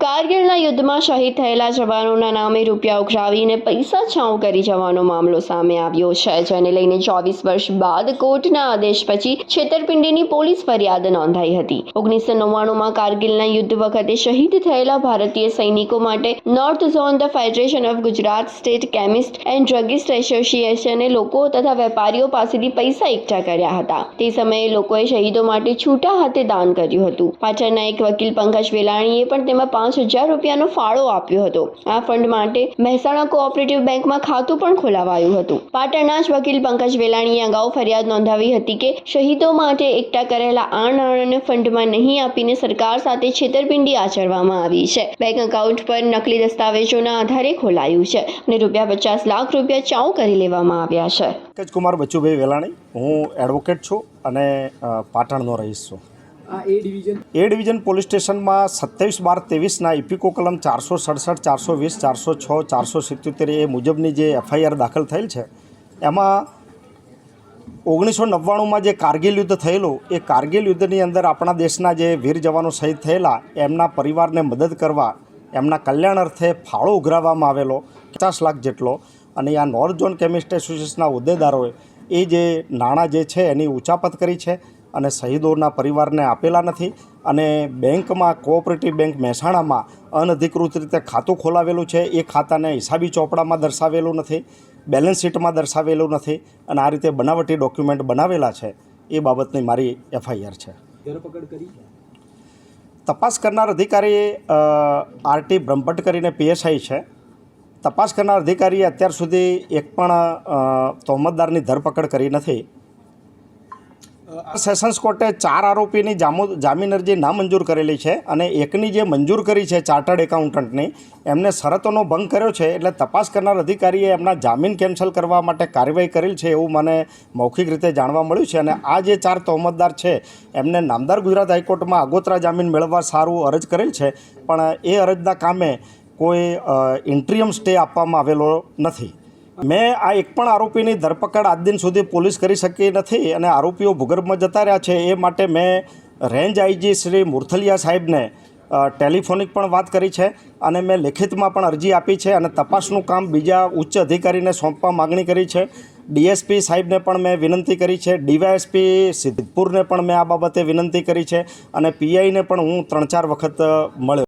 કારગિલના યુદ્ધમાં શહીદ થયેલા જવાનોના નામે રૂપિયા ઉઘરાવીને પૈસા છાઉ કરી જવાનો મામલો સામે આવ્યો છે, જેને લઈને ચોવીસ વર્ષ બાદ કોર્ટના આદેશ પછી છેતરપિંડીની પોલીસ ફરિયાદ નોંધાઈ હતી. ઓગણીસો નવ્વાણુંમાં કારગિલના યુદ્ધ વખતે શહીદ થયેલા ભારતીય સૈનિકો માટે north zone the federation of Gujarat state chemist and druggist એસોસિએશને લોકો તથા વેપારીઓ પાસેથી પૈસા એકઠા કર્યા હતા. તે સમયે લોકોએ શહીદો માટે છૂટા હાથે દાન કર્યું હતું. પાટણના એક વકીલ પંકજ વેલાણીએ પણ તેમાં પાંચ હજાર રૂપિયાનો ફાળો આપ્યો હતો. આ ફંડ માટે મહેસાણા કોઓપરેટિવ બેંકમાં ખાતું પણ ખોલાવાયું હતું. પાટણના જ વકીલ પંકજ વેલાણીએ અગાઉ ફરિયાદ નોંધાવી હતી કે શહીદો માટે એકઠા કરેલા આ નાણાંને ફંડમાં નહીં આપીને સરકાર સાથે છેતરપિંડી આચરવામાં આવી છે. બેંક એકાઉન્ટ પર નકલી દસ્તાવેજોના આધારે ખોલાયું છે અને રૂપિયા પચાસ લાખ રૂપિયા ચાઉ કરી લેવામાં આવ્યા છે. પંકજ કુમાર બચુભાઈ વેલાણી, હું એડવોકેટ છું અને પાટણનો રહીશ છું. એ ડિવિઝન પોલીસ સ્ટેશનમાં સત્યાવીસ બાર ત્રેવીસના ઇપિકો કલમ ચારસો સડસઠ, ચારસો વીસ, ચારસો છ, ચારસો સિત્યોતેર એ મુજબની જે એફઆઈઆર દાખલ થયેલ છે, એમાં ઓગણીસો નવ્વાણુંમાં જે કારગિલ યુદ્ધ થયેલું, એ કારગિલ યુદ્ધની અંદર આપણા દેશના જે વીર જવાનો શહીદ થયેલા, એમના પરિવારને મદદ કરવા, એમના કલ્યાણ અર્થે ફાળો ઉઘરાવવામાં આવેલો, પચાસ લાખ જેટલો, અને આ નોર્થ ઝોન કેમિસ્ટ એસોસિએશનના હોદ્દેદારોએ એ જે નાણાં જે છે એની ઉચાપત કરી છે અને શહીદોના પરિવારને આપેલા નથી અને બેંકમાં કોઓપરેટિવ બેંક મહેસાણામાં અનધિકૃત રીતે ખાતું ખોલાવેલું છે. એ ખાતાને હિસાબી ચોપડામાં દર્શાવેલું નથી બેલેન્સ શીટમાં દર્શાવેલું નથી અને આ રીતે બનાવટી ડોક્યુમેન્ટ બનાવેલા છે. એ બાબતની મારી એફઆઈઆર છે. ધરપકડ કરી તપાસ કરનાર અધિકારી આરટી બ્રહ્મભટ્ટ કરીને પીએસઆઈ છે. તપાસ કરનાર અધિકારીએ અત્યાર સુધી એક પણ તોહમતદારની ધરપકડ કરી નથી. સેશન્સ કોર્ટે ચાર આરોપીની જામો, જામીન અરજી નામંજૂર કરેલી છે અને એકની જે મંજૂર કરી છે ચાર્ટર્ડ એકાઉન્ટન્ટની, એમને શરતોનો ભંગ કર્યો છે એટલે તપાસ કરનાર અધિકારીએ એમના જામીન કેન્સલ કરવા માટે કાર્યવાહી કરેલ છે એવું મને મૌખિક રીતે જાણવા મળ્યું છે અને આ જે ચાર તહોમતદાર છે, એમને નામદાર ગુજરાત હાઈકોર્ટમાં આગોતરા જામીન મેળવવા સારું અરજ કરેલ છે, પણ એ અરજના કામે કોઈ ઇન્ટ્રીયમ સ્ટે આપવામાં આવેલો નથી. મેં આ એક પણ આરોપીની ધરપકડ આજ દિન સુધી પોલીસ કરી શકી નથી અને આરોપીઓ ભૂગર્ભમાં જતા રહ્યા છે. એ માટે મેં રેન્જ આઈજી શ્રી મુરથલિયા સાહેબને ટેલિફોનિક પણ વાત કરી છે અને મેં લેખિતમાં પણ અરજી આપી છે અને તપાસનું કામ બીજા ઉચ્ચ અધિકારીને સોંપવા માગણી કરી છે. ડીએસપી સાહેબને પણ મેં વિનંતી કરી છે. ડીવાયએસપી સિદ્ધપુરને પણ મેં આ બાબતે વિનંતી કરી છે અને પીઆઈને પણ હું ત્રણ ચાર વખત મળ્યો.